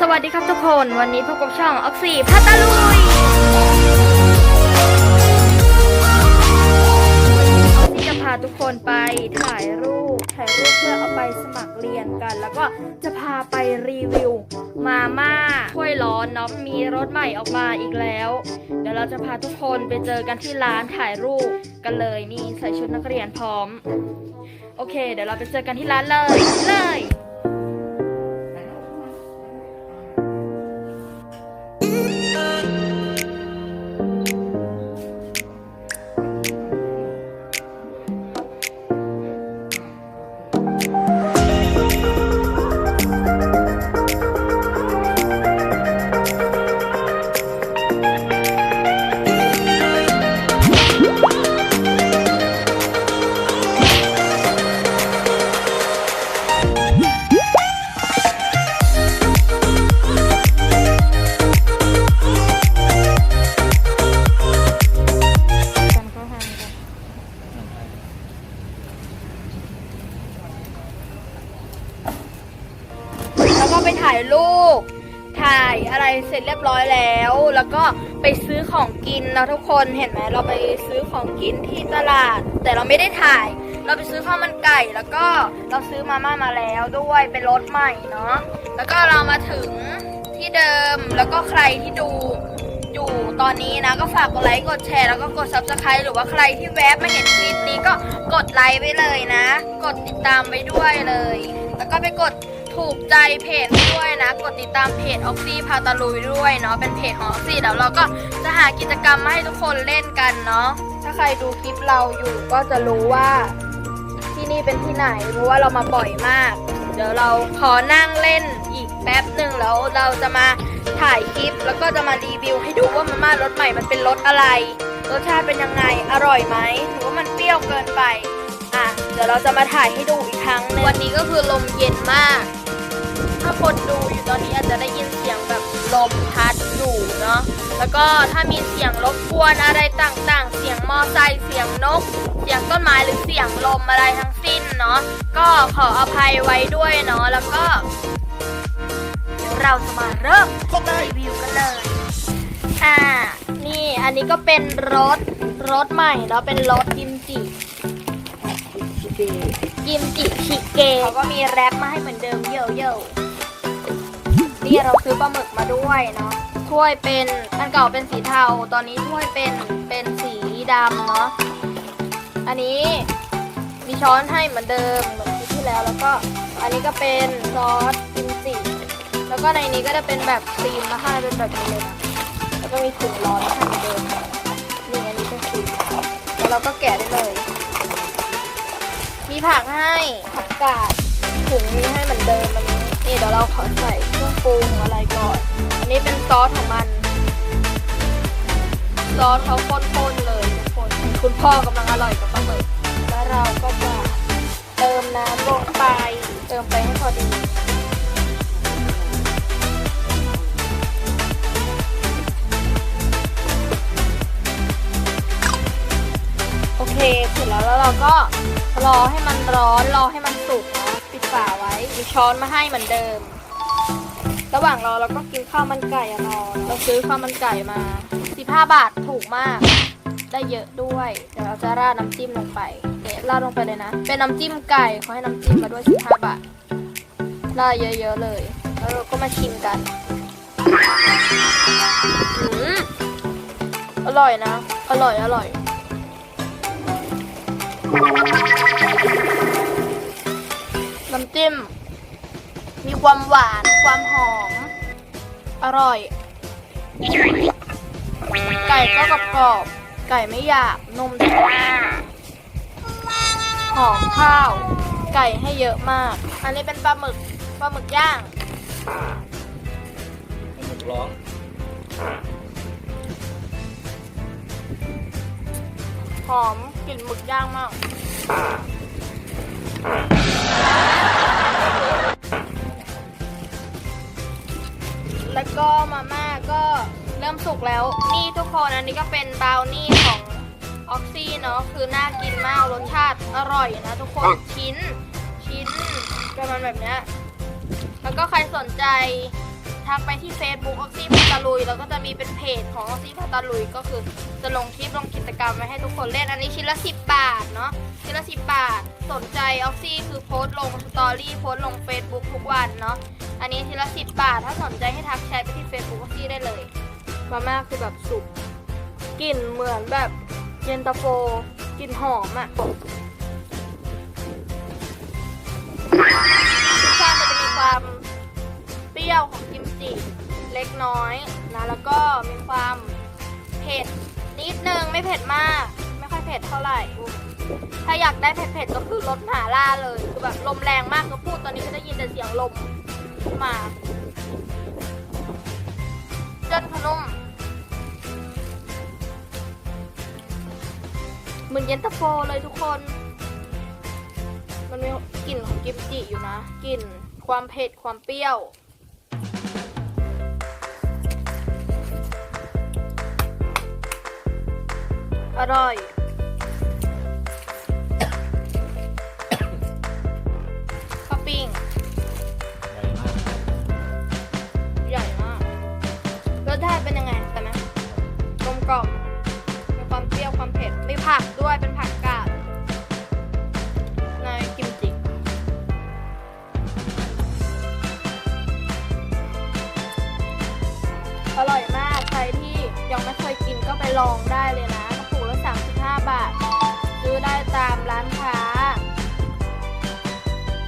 สวัสดีครับทุกคนวันนี้พบกับช่องออกซี่พัตลุยออกซี่จะพาทุกคนไปถ่ายรูป ถ่ายรูปเพื่อเอาไปสมัครเรียนกัน แล้วก็จะพาไปรีวิว มาม่าถ้วยร้อนเนาะมีรถใหม่ออกมาอีกแล้ว เดี๋ยวเราจะพาทุกคนไปเจอกันที่ร้านถ่ายรูปกันเลยนี่ใส่ชุดนักเรียนพร้อม โอเค เดี๋ยวเราไปเจอกันที่ร้านเลยเลย ไปถ่ายรูป ถ่ายอะไรเสร็จเรียบร้อยแล้ว แล้วก็ไปซื้อของกินนะทุกคนเห็นไหมเราไปซื้อของกินที่ตลาด แต่เราไม่ได้ถ่าย เราไปซื้อข้าวมันไก่แล้วก็เราซื้อมาม่ามาแล้วด้วยเป็นรถใหม่เนาะแล้วก็เรามาถึงที่เดิมแล้วก็ใครที่ดูอยู่ตอนนี้นะก็ฝากกดไลค์กดแชร์แล้วก็กด subscribe หรือว่าใครที่แวบมาเห็นคลิปนี้ก็กดไลค์ไปเลยนะ กดติดตามไปด้วยเลย แล้วก็ไปกด ถูกใจเพจด้วยนะ กดติดตามเพจออกซี่พาตาลุยด้วยเนาะเป็นเพจของออกซี่แล้วเราก็จะหากิจกรรมมาให้ทุกคนเล่นกันเนาะถ้าใครดูคลิปเราอยู่ก็จะรู้ว่าที่นี่เป็นที่ไหนเพราะว่าเรามาบ่อยมาก เดี๋ยวเราขอนั่งเล่นอีกแป๊บหนึ่งแล้วเราจะมาถ่ายคลิปแล้วก็จะมารีวิวให้ดูว่ามาม่ารสใหม่มันเป็นรสอะไรรสชาติเป็นยังไงอร่อยไหมหรือว่ามันเปรี้ยวเกินไปอะเดี๋ยวเราจะมาถ่ายให้ดูอีกครั้งหนึงวันนี้ก็คือลมเย็นมาก ถ้าคนดูอยู่ตอนนี้อาจจะได้ยินเสียงแบบลมพัดอยู่เนาะ แล้วก็ถ้ามีเสียงรบกวนอะไรต่างๆ เสียงมอไซค์ เสียงนก เสียงต้นไม้หรือเสียงลมอะไรทั้งสิ้นเนาะ ก็ขออภัยไว้ด้วยเนาะ แล้วก็ เดี๋ยวเราจะมาเริ่มรีวิวกันเลย อ่า นี่อันนี้ก็เป็นรถรถใหม่เนาะ เป็นรถกิมจิกิมจิชิเกเขาก็มีแรปมาให้เหมือนเดิมเยอะเยอะ นี่เราซื้อปลาหมึกมาด้วยเนาะถ้วยเป็นอันเก่าเป็นสีเทา ตอนนี้ถ้วยเป็นเป็นสีดำเนาะอันนี้มีช้อนให้เหมือนเดิมเหมือนที่ที่แล้วแล้วก็อันนี้ก็เป็นซอสกิมจิแล้วก็ในนี้ก็จะเป็นแบบครีมมาให้เป็นแบบนี้เลยนะแล้วก็มีถุงร้อนให้เหมือนเดิมนี่อันนี้เป็นครีมแล้วเราก็แกะได้เลย มีผักให้ผักกาดถุงมีให้เหมือนเดิมมัน เดี๋ยวเราขอใส่เครื่องปรุงอะไรก่อน อันนี้เป็นซอสของมัน ซอสเขาข้นๆเลยทุกคนคุณพ่อกำลังอร่อยกับปลาหมึกแล้วเราก็จะเติมน้ำลงไป เติมไปให้พอดีโอเคเสร็จแล้วแล้วเราก็รอให้มันร้อนรอให้มันสุกนะ ปิดฝาไว้มีช้อนมาให้เหมือนเดิม ระหว่างรอเราก็กินข้าวมันไก่อะนอนเราซื้อข้าวมันไก่มา 15 บาทถูกมาก ได้เยอะด้วย เดี๋ยวเราจะราดน้ำจิ้มลงไปเดี๋ยวราดลงไปเลยนะ เป็นน้ำจิ้มไก่เขาให้น้ำจิ้มมาด้วย 15 บาท ราดเยอะๆเลย แล้วเราก็มาชิมกันอร่อยนะ อร่อย อร่อย จิ้ม มีความหวาน ความหอม อร่อย ไก่ก็กรอบๆไก่ไม่หยาบนุ่มแต่หอมข้าว ไก่ให้เยอะมาก อันนี้เป็นปลาหมึก ปลาหมึกย่างหมึกร้องหอมกลิ่นหมึกย่างมาก แล้วก็มาม่าก็เริ่มสุกแล้ว นี่ทุกคนอันนี้ก็เป็นบราวนี่ของออกซี่เนาะคือน่ากินมากรสชาติอร่อยนะทุกคนชิ้น ชิ้นประมาณแบบเนี้ยแล้วก็ใครสนใจทักไปที่ Facebook ออกซี่พัตาลุยแล้วก็จะ มีเป็นเพจของออกซี่พัตาลุยก็คือจะลงคลิปลงกิจกรรมไว้ให้ทุกคนเล่นอันนี้ชิ้นละ10 บาทเนาะชิ้นละ10 บาท สนใจออกซี่คือโพสต์ลงสตอรี่โพสต์ลง Facebook ทุกวันเนาะอันนี้ชิ้นละ10 บาท ถ้าสนใจให้ทักแชทไปที่ Facebook ออกซี่ได้เลยมาม่าคือแบบสุกกลิ่นเหมือนแบบเย็นตาโฟกลิ่นหอมอะรสชาติมันจะมีความเปรี้ยวของกิมจิ เล็กน้อยนะแล้วก็มีความเผ็ดนิดนึงไม่เผ็ดมาก ไม่ค่อยเผ็ดเท่าไหร่ถ้าอยากได้เผ็ดๆก็คือลดหมาล่าเลยคือแบบลมแรงมากก็พูดตอนนี้ก็ได้ยินแต่เสียงลมมาเจ้นขนมเหมือนเย็นตาโฟเลยทุกคน มันมีกลิ่นของกิมจิอยู่นะกลิ่นความเผ็ดความเปรี้ยว อร่อย ข้าวปิ้งใหญ่มากใหญ่มากรสชาติเป็นยังไงแต่ไหมกลมกล่อมมีความเปรี้ยวความเผ็ดมีผักด้วยเป็นผักกาดในกิมจิอร่อยมากใครที่ยังไม่เคยกินก็ไปลองได้เลยนะ ได้ตามร้านค้า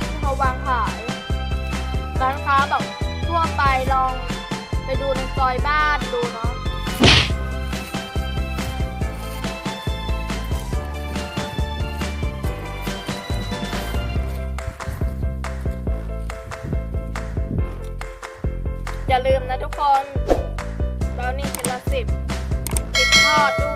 ที่เขาวางขาย ร้านค้าแบบทั่วไปลองไปดูในซอยบ้านดูเนาะอย่าลืมนะทุกคนบราวนี่ชิ้นละสิบติดทอดด้วย